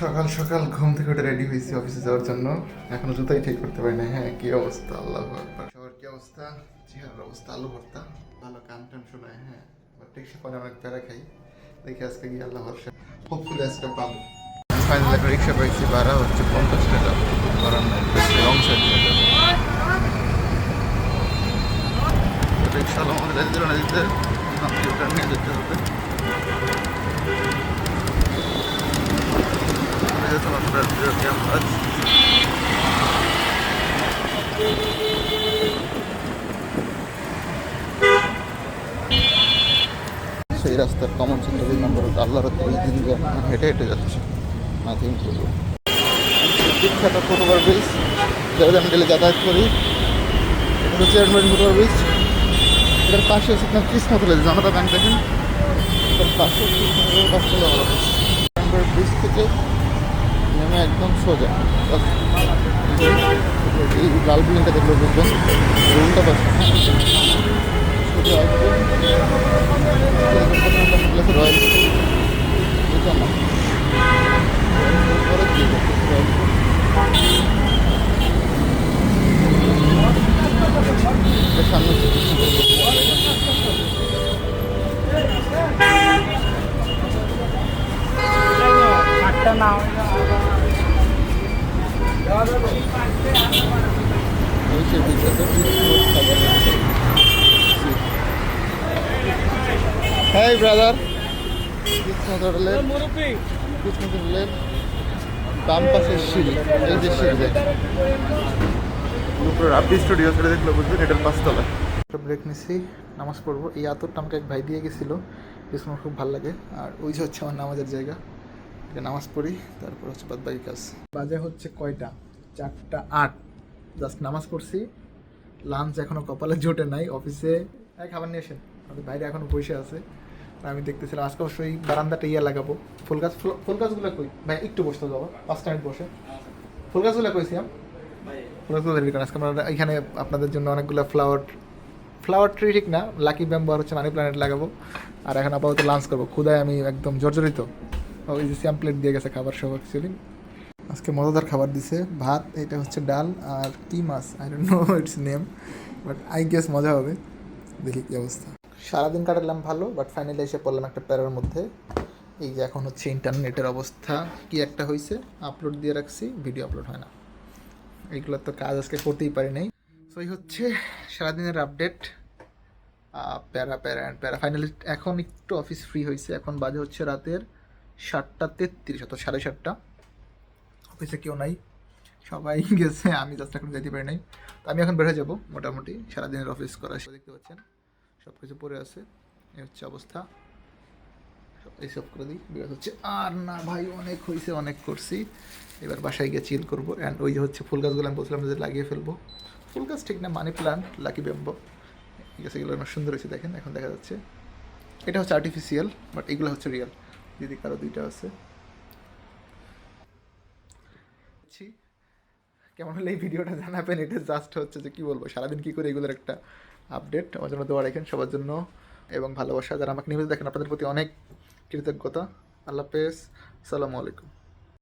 সকাল সকাল ঘুম থেকে উঠে রেডি হয়েছি অফিসে যাওয়ার জন্য। এখনও জুতাই ঠিক করতে পারি না হ্যাঁ কি অবস্থা? আল্লাহ সবার কি অবস্থা? চেহারার অবস্থা, আলু ভর্তা। ভালো, কান টান শোনায় হ্যাঁ। আবার রিক্সা করে অনেক প্যারা খাই। দেখি আজকে গিয়ে আল্লাহ ভরসা। হোপফুলি আজকে পাবো। রিক্সা পাইছি ভাড়া হচ্ছে পঞ্চাশ টাকা। করার নাই সাইড রিক্সা আমাদের দিতে? সেই রাস্তার কমন সেন্টার নম্বর আল্লাহর দুই দিন হেঁটে হেঁটে যাচ্ছে। নাথিং করব বিখ্যাত ফুটওভার ব্রিজ যেটা আমি ডেলে যাতায়াত করি। এটা হচ্ছে চেয়ারম্যান ফুটওভার ব্রিজ এটার পাশে হচ্ছে আপনার কৃষ্ণতলা জনতা ব্যাংক দেখেন। এটার পাশে কৃষ্ণতলা ব্রিজ থেকে নেমে একদম সোজা। এই লাল বিল্ডিংটা দেখলে বুঝবেন। রুমটা রয়্যাল সামনে আটটা না হ্যাঁ ব্রাদার কৃষ্ণ হোটেলের কৃষ্ণ হোটেলের বাম পাশের সিঁড়ি এই যে সিঁড়ি রাব্বি স্টুডিও সেটা দেখলে বুঝবেন এটার পাঁচতলা ব্রেক নিছি নামাজ পড়ব। এই আতরটা আমাকে এক ভাই দিয়ে গেছিল কৃষ্ণ খুব ভালো লাগে। আর ওই যে হচ্ছে আমার নামাজের জায়গা। নামাজ পড়ি তারপর হচ্ছে বাদ বাকি কাজ। বাজে হচ্ছে কয়টা? চারটা আট। জাস্ট নামাজ পড়ছি। লাঞ্চ এখনও কপালে জোটে নাই। অফিসে এই খাবার নিয়ে এসেন আমাদের বাইরে এখনও বসে আছে। আমি দেখতেছিলাম আজকে অবশ্যই বারান্দাটা ইয়ে লাগাবো। ফুল গাছ, ফুল- গাছগুলো কই? ভাই, একটু বসতে যাব পাঁচ মিনিট বসে। ফুল গাছগুলো কইছি ফুল গাছগুলো এখানে আপনাদের জন্য অনেকগুলো ফ্লাওয়ার ফ্লাওয়ার ট্রি ঠিক না? লাকি ব্যাম্বো আর হচ্ছে মানি প্ল্যানেট লাগাবো। আর এখন আপাতত লাঞ্চ করব। ক্ষুদায় আমি একদম জর্জরিত। ওই যে স্যাম প্লেট দিয়ে গেছে খাবার সব অ্যাকচুয়ালি আজকে মজাদার খাবার দিছে। ভাত, এটা হচ্ছে ডাল আর কি মাছ? I don't know its name but I guess মজা হবে। দেখি কি অবস্থা। সারাদিন কাটালাম ভালো বাট ফাইনালি এসে পড়লাম একটা প্যারার মধ্যে। এই যে এখন হচ্ছে ইন্টারনেটের অবস্থা, কি একটা হয়েছে আপলোড দিয়ে রাখছি ভিডিও আপলোড হয় না। এইগুলো তো কাজ আজকে করতেই পারি নাই। সো এই হচ্ছে সারাদিনের আপডেট প্যারা প্যারা অ্যান্ড প্যারা। ফাইনালি এখন একটু অফিস ফ্রি হয়েছে এখন বাজে হচ্ছে রাতের সাতটা তেত্রিশ অত সাড়ে সাতটা। অফিসে কেউ নাই। সবাই গেছে, আমি জাস্ট এখন যেতে পারি নাই। তো আমি এখন বের হয়ে যাব, মোটামুটি। সারাদিনের অফিস করা সে দেখতে পাচ্ছেন। সব কিছু পড়ে আছে। এই হচ্ছে অবস্থা। সব- এই সব করে দিই বিরাট হচ্ছে। আর না ভাই, অনেক হয়েছে অনেক করছি। এবার বাসায় গিয়ে চিল করব। অ্যান্ড ওই যে হচ্ছে ফুল গাছগুলো আমি বলছিলাম যে লাগিয়ে ফেলব। ফুল গাছ ঠিক না, মানি প্লান্ট লাকি ব্যাম্বো এই আছে এগুলো অনেক সুন্দর হয়েছে, দেখেন, এখন দেখা যাচ্ছে। এটা হচ্ছে আর্টিফিশিয়াল বাট এগুলো হচ্ছে রিয়েল দিদি কারও দুইটা আছে। ছি। কেমন হলে এই ভিডিওটা জানাবেন। এটা জাস্ট হচ্ছে যে কী বলব, সারাদিন কী করে এগুলোর একটা আপডেট আমার জন্য দোয়া রাখেন সবার জন্য এবং ভালোবাসা। যারা আমাকে নিয়মিত দেখেন, আপনাদের প্রতি অনেক কৃতজ্ঞতা। আল্লাহ হাফেজ। আসসালামু আলাইকুম।